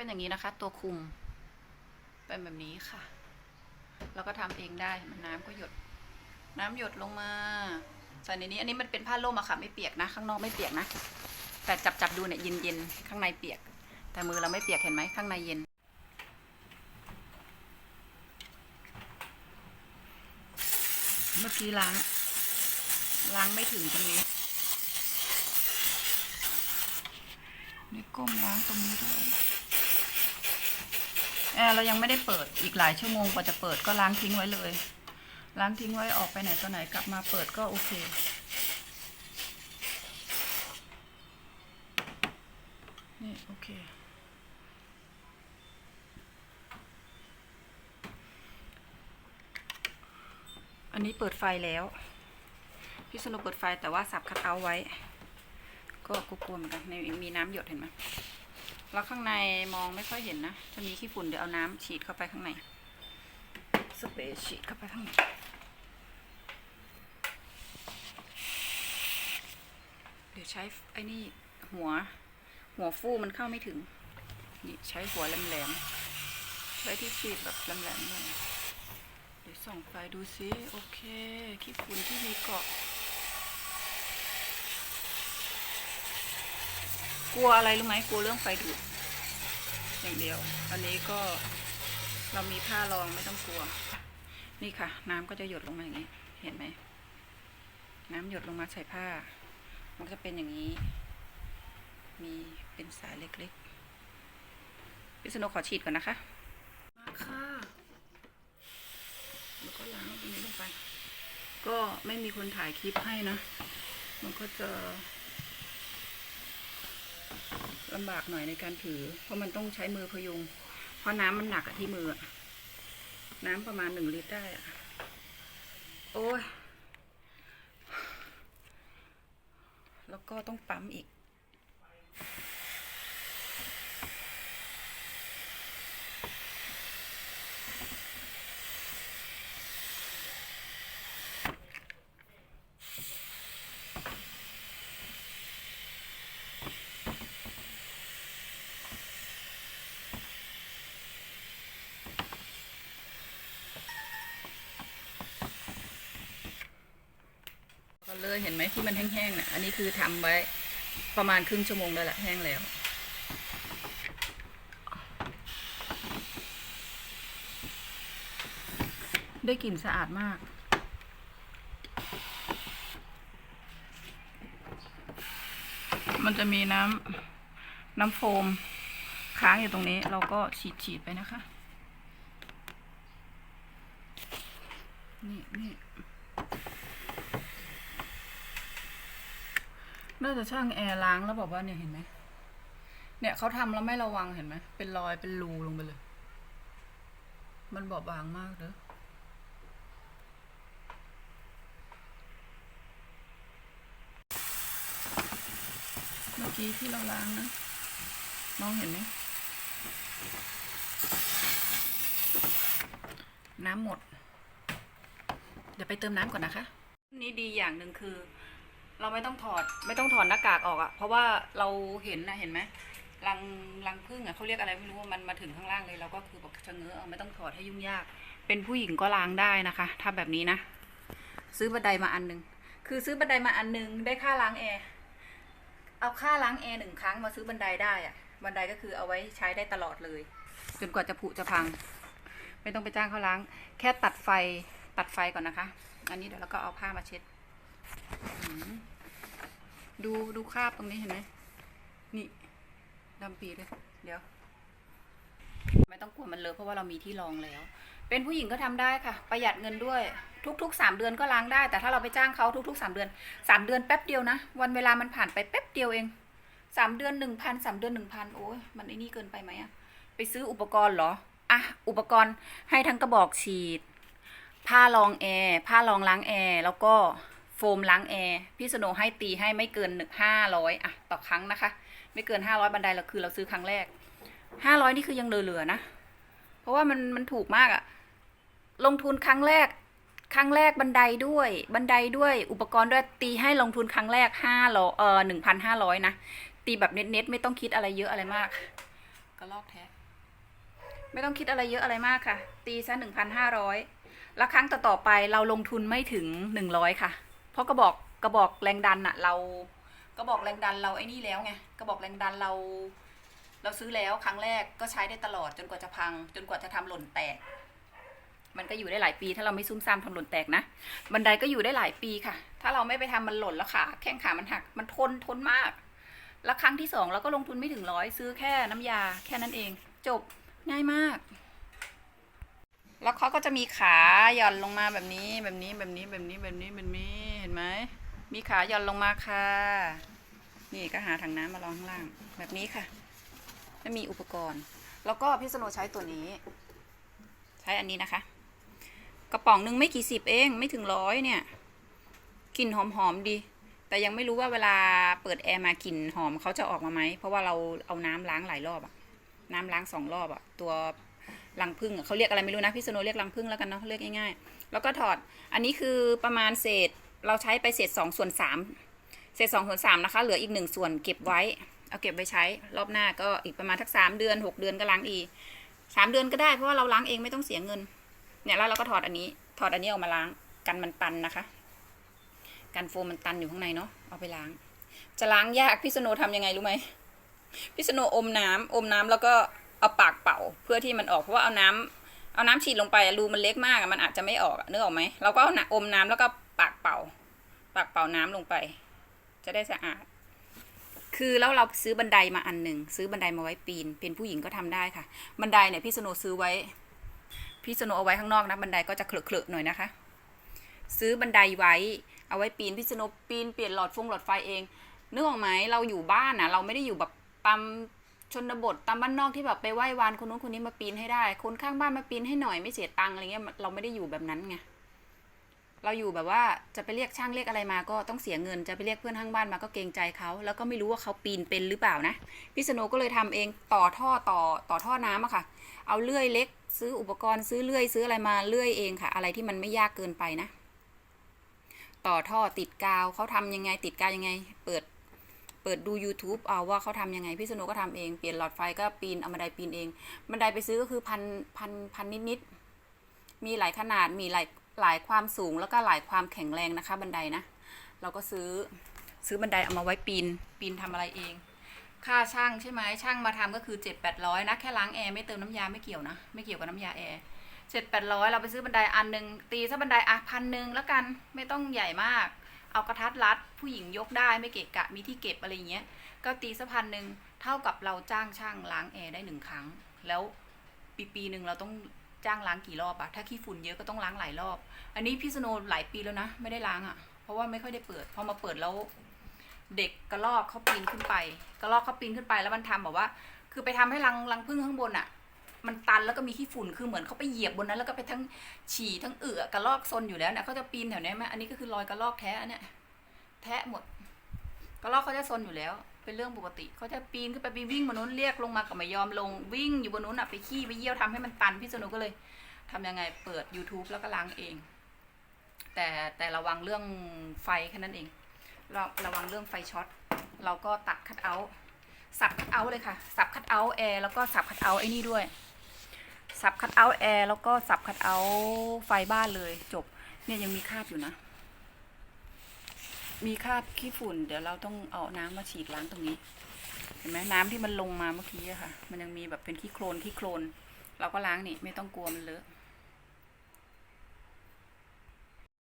เป็นอย่างนี้นะคะ ตัวคุม เป็นแบบนี้ค่ะ แล้วก็ทำเองได้มันน้ำก็หยด น้ำหยดลงมาใส่ในนี้ อันนี้มันเป็นผ้าล่มอะค่ะ ไม่เปียกนะ ข้างนอกไม่เปียกนะ แต่จับจับดูเนี่ยเย็นเย็นข้างในเปียก แต่มือเราไม่เปียกเห็นไหมข้างในเย็นเมื่อกี้ล้าง ล้างไม่ถึงตรงนี้นี่ก้มล้างตรงนี้ด้วย แอร์เรายังไม่ได้เปิดอีกหลายชั่วโมงกว่าจะเปิดก็ล้างทิ้งไว้เลย ล้างทิ้งไว้ออกไปไหนตัวไหนกลับมาเปิดก็โอเคนี่โอเค อันนี้เปิดไฟแล้วพี่สนุกเปิดไฟแต่ว่าสับคัดเอาไว้ ก็กลัวเหมือนกันในมีน้ำหยดเห็นไหม แล้วข้างในมองไม่ค่อยเห็นนะจะมีขี้ฝุ่นเดี๋ยวเอาน้ำฉีดเข้าไปข้างใน สเปรย์ฉีดเข้าไปข้างในเดี๋ยวใช้ไอ้นี่หัว หัวฟูมันเข้าไม่ถึง นี่ใช้หัวแหลมๆ ใช้ที่ฉีดแบบแหลมๆหน่อยเดี๋ยวส่องไฟดูซิ โอเค ขี้ฝุ่นที่มีเกาะ กลัวอะไรรู้ไหมกลัวเรื่องไฟดูดอย่างเดียว อันนี้ก็เรามีผ้ารองไม่ต้องกลัว นี่ค่ะ น้ำก็จะหยดลงมาอย่างนี้ เห็นไหมน้ำหยดลงมาใส่ผ้า มันก็จะเป็นอย่างนี้ มีเป็นสายเล็กๆพี่สนุกขอฉีดก่อนนะคะ มาค่ะแล้วก็ล้างตรงนี้ลงไป ก็ไม่มีคนถ่ายคลิปให้นะ มันก็จะ ลำบากหน่อยในการถือ เพราะมันต้องใช้มือพยุง เพราะน้ำมันหนักอะที่มือ น้ำประมาณหนึ่งลิตรได้อะโอ้ย แล้วก็ต้องปั๊มอีก ก็ เห็นไหมที่มันแห้งๆน่ะ อันนี้คือทำไว้ประมาณครึ่งชั่วโมงแล้วแหละแห้งแล้ว ได้กลิ่นสะอาดมาก มันจะมีน้ำน้ำโฟมค้างอยู่ตรงนี้ เราก็ฉีดฉีดๆไปนะคะ นี่นี่ น่าจะช่างแอร์ล้างแล้วบอกว่าเนี่ยเห็นไหมเนี่ยเขาทำแล้วไม่ระวังเห็นไหมเป็นรอยเป็นรูลงไปเลย มันบอบบางมากเด้อเมื่อกี้ที่เราล้างนะมองเห็นไหมน้ำหมด เดี๋ยวไปเติมน้ำก่อนนะคะ นี่ดีอย่างหนึ่งคือ เราไม่ต้องถอดไม่ต้องถอดหน้ากากออกอะเพราะว่าเราเห็นนะเห็นไหมรังรังพึ่งอะเขาเรียกอะไรไม่รู้ว่ามันมาถึงข้างล่างเลยเราก็คือแบบชะเง้อเอาไม่ต้องถอดให้ยุ่งยาก เป็นผู้หญิงก็ล้างได้นะคะ ถ้าแบบนี้นะ ซื้อบันไดมาอันหนึง คือซื้อบันไดมาอันหนึงได้ค่าล้างแอร์เอาค่าล้างแอร์หนึ่งครั้งมาซื้อบันไดได้อะบันไดก็คือเอาไว้ใช้ได้ตลอดเลย จนกว่าจะผุจะพัง ไม่ต้องไปจ้างเขาล้าง แค่ตัดไฟตัดไฟก่อนนะคะ อันนี้เดี๋ยวเราก็เอาผ้ามาเช็ด ดูดูคราบตรงนี้เห็นไหมนี่ดำปีเลย เดี๋ยว ไม่ต้องกลัวมันเลอะเพราะว่าเรามีที่รองแล้ว เป็นผู้หญิงก็ทำได้ค่ะ ประหยัดเงินด้วย ทุกๆสามเดือนก็ล้างได้ แต่ถ้าเราไปจ้างเขาทุกๆสามเดือนสามเดือนแป๊บเดียวนะ วันเวลามันผ่านไปแป๊บเดียวเองสามเดือนหนึ่งพันสามเดือนหนึ่งพันโอ้ยมันไอ้นี่เกินไปไหมอะไปซื้ออุปกรณ์เหรออะอุปกรณ์ให้ทั้งกระบอกฉีด ผ้ารองแอร์ผ้ารองล้างแอร์แล้วก็ โฟมล้างแอร์พี่สโนให้ตีให้ไม่เกินหนึ่งห้าร้อยอะต่อครั้งนะคะ ไม่เกินห้าร้อยบันไดเราคือเราซื้อครั้งแรกห้าร้อยนี่คือยังเหลือๆนะ เพราะว่ามันมันถูกมากอะลงทุนครั้งแรก ครั้งแรกบันไดด้วย บันไดด้วยอุปกรณ์ด้วยตีให้ลงทุนครั้งแรกห้าร้อยเออหนึ่งพันห้าร้อยนะตีแบบเน็ตๆไม่ต้องคิดอะไรเยอะอะไรมากกระลอกแท้ไม่ต้องคิดอะไรเยอะอะไรมากค่ะ ตีซะหนึ่งพันห้าร้อยแล้วครั้งต่อๆไปเราลงทุนไม่ถึงหนึ่งร้อยค่ะ เพราะกระบอกกระบอกแรงดันอะเรากระบอกแรงดันเราไอ้นี่แล้วไงกระบอกแรงดันเรา เราซื้อแล้วครั้งแรกก็ใช้ได้ตลอดจนกว่าจะพัง จนกว่าจะทำหล่นแตก มันก็อยู่ได้หลายปี ถ้าเราไม่ซุ่มซ่ามทำหล่นแตกนะบันไดก็อยู่ได้หลายปีค่ะ ถ้าเราไม่ไปทำมันหล่นแล้วขาแข้งขามันหัก มันทนทนมาก แล้วครั้งที่สองเราก็ลงทุนไม่ถึงร้อยซื้อแค่น้ำยา แค่นั้นเอง จบง่ายมาก แล้วเขาก็จะมีขาหย่อนลงมาแบบนี้แบบนี้แบบนี้แบบนี้แบบนี้แบบนี้เห็นไหมมีขาหย่อนลงมาค่ะ นี่ก็หาถังน้ำมารองข้างล่าง แบบนี้ค่ะไม่มีอุปกรณ์ แล้วก็พี่สโนใช้ตัวนี้ ใช้อันนี้นะคะ กระป๋องนึงไม่กี่สิบเองไม่ถึงร้อยเนี่ยกลิ่นหอมๆดี แต่ยังไม่รู้ว่าเวลาเปิดแอร์มากลิ่นหอมเขาจะออกมาไหมเพราะว่าเราเอาน้ำล้างหลายรอบอะน้ำล้างสองรอบอะตัว รังผึ้งเขาเรียกอะไรไม่รู้นะพี่สโนเรียกรังผึ้งแล้วกันเนาะเรียกง่ายๆ แล้วก็ถอดอันนี้คือประมาณเศษเราใช้ไปเศษสองส่วนสามเศษสองส่วนสามนะคะเหลืออีกหนึ่งส่วนเก็บไว้เอาเก็บไว้ใช้รอบหน้าก็อีกประมาณทักสามเดือนหกเดือนก็ล้างอีกสามเดือนก็ได้เพราะว่าเราล้างเองไม่ต้องเสียเงินเนี่ยแล้วเราก็ถอดอันนี้ ถอดอันนี้ออกมาล้างกันมันตันนะคะ กันโฟมมันตันอยู่ข้างในเนาะเอาไปล้าง จะล้างยากพี่สโนทำยังไงรู้ไหมพี่สโนอมน้ำอมน้ำแล้วก็ เอาปากเป่าเพื่อที่มันออกเพราะว่าเอาน้ำเอาน้ำฉีดลงไปรูมันเล็กมากมันอาจจะไม่ออกนึกออกไหมเราก็เอาอมน้ำแล้วก็ปากเป่า ปากเป่าน้ำลงไป จะได้สะอาด คือแล้วเราซื้อบันไดมาอันหนึ่งซื้อบันไดมาไว้ปีน เป็นผู้หญิงก็ทำได้ค่ะ บันไดเนี่ยพี่สโนซื้อไว้ พี่สโนเอาไว้ข้างนอกนะบันไดก็จะเคลอะๆหน่อยนะคะ ซื้อบันไดไว้เอาไว้ปีนพี่สโนปีนเปลี่ยนหลอดฟงหลอดไฟเองนึกออกไหมเราอยู่บ้านนะเราไม่ได้อยู่แบบตาม ชนบทตามบ้านนอกที่แบบไปไหว้วานคนนู้นคนนี้มาปีนให้ได้ คนข้างบ้านมาปีนให้หน่อยไม่เสียตังค์อะไรเงี้ยเราไม่ได้อยู่แบบนั้นไงเราอยู่แบบว่าจะไปเรียกช่างเรียกอะไรมาก็ต้องเสียเงิน จะไปเรียกเพื่อนข้างบ้านมาก็เกรงใจเขาแล้วก็ไม่รู้ว่าเขาปีนเป็นหรือเปล่านะพี่สโนก็เลยทำเองต่อท่อต่อต่อท่อน้ำอะค่ะ เอาเลื่อยเล็ก ซื้ออุปกรณ์ซื้อเลื่อยซื้ออะไรมาเลื่อยเองค่ะ อะไรที่มันไม่ยากเกินไปนะ ต่อท่อติดกาวเขาทำยังไงติดกาวยังไง เปิด เปิดดู YouTube เอาว่าเขาทำยังไง พี่สนุก็ทำเอง เปลี่ยนหลอดไฟก็ปีนเอาบันไดปีนเอง บันไดไปซื้อก็คือพันพันพันนิดนิดๆมีหลายขนาดมีหลายหลายความสูงแล้วก็หลายความแข็งแรงนะคะบันไดนะ เราก็ซื้อซื้อบันไดเอามาไว้ปีน ปีนทำอะไรเอง ค่าช่างใช่ไหมช่างมาทำก็คือเจ็ดแปดร้อยนะ แค่ล้างแอร์ไม่เติมน้ำยาไม่เกี่ยวนะ ไม่เกี่ยวกับน้ำยาแอร์เจ็ดแปดร้อยเราไปซื้อบันไดอันหนึ่งตีซะบันไดอะพันหนึ่งแล้วกันไม่ต้องใหญ่มาก เอากระทัดรัด ผู้หญิงยกได้ไม่เกะกะมีที่เก็บอะไรเงี้ย ก็ตีซะพันหนึ่งเท่ากับเราจ้างช่างล้างแอร์ได้หนึ่งครั้ง แล้วปีปีหนึ่งเราต้องจ้างล้างกี่รอบอะถ้าขี้ฝุ่นเยอะก็ต้องล้างหลายรอบ อันนี้พี่สโนหลายปีแล้วนะ ไม่ได้ล้างอะเพราะว่าไม่ค่อยได้เปิด พอมาเปิดแล้วเด็กกระลอกเขาปีนขึ้นไป กระลอกเขาปีนขึ้นไปแล้วมันทำแบบว่า คือไปทำให้รังรังพึ่งข้างบนอะ มันตันแล้วก็มีขี้ฝุ่นคือเหมือนเขาไปเหยียบบนนั้น แล้วก็ไปทั้งฉี่ทั้งเอือกระลอกซนอยู่แล้วเนี่ยเขาจะปีนแถวนี้ไหมอันนี้ก็คือรอยกระลอกแท้เนี่ยแทะหมดกระลอกเขาจะซนอยู่แล้ว เป็นเรื่องปกติเขาจะปีนขึ้นไปไปวิ่งบนนู้นเรียกลงมากับไม่ยอมลงวิ่งอยู่บนนู้นอะไปขี้ไปเยี่ยวทำให้มันตันพี่สนุก็เลยทำยังไงเปิด YouTube แล้วก็ล้างเอง แต่แต่ระวังเรื่องไฟแค่นั้นเองเราระวังเรื่องไฟช็อตเราก็ตัดคัดเอาท์สับคัดเอาท์เลยค่ะ สับคัดเอาแอร์แล้วก็สับคัดเอาไอ้นี่ด้วย สับคัดเอาท์แอร์แล้วก็สับคัดเอาท์ไฟบ้านเลยจบ เนี่ยยังมีคราบอยู่นะ มีคราบขี้ฝุ่น เดี๋ยวเราต้องเอาน้ำมาฉีดล้างตรงนี้ เห็นไหมน้ำที่มันลงมาเมื่อกี้อะค่ะ มันยังมีแบบเป็นขี้โคลนขี้โคลน เราก็ล้างนี่ไม่ต้องกลัวมันเลอะ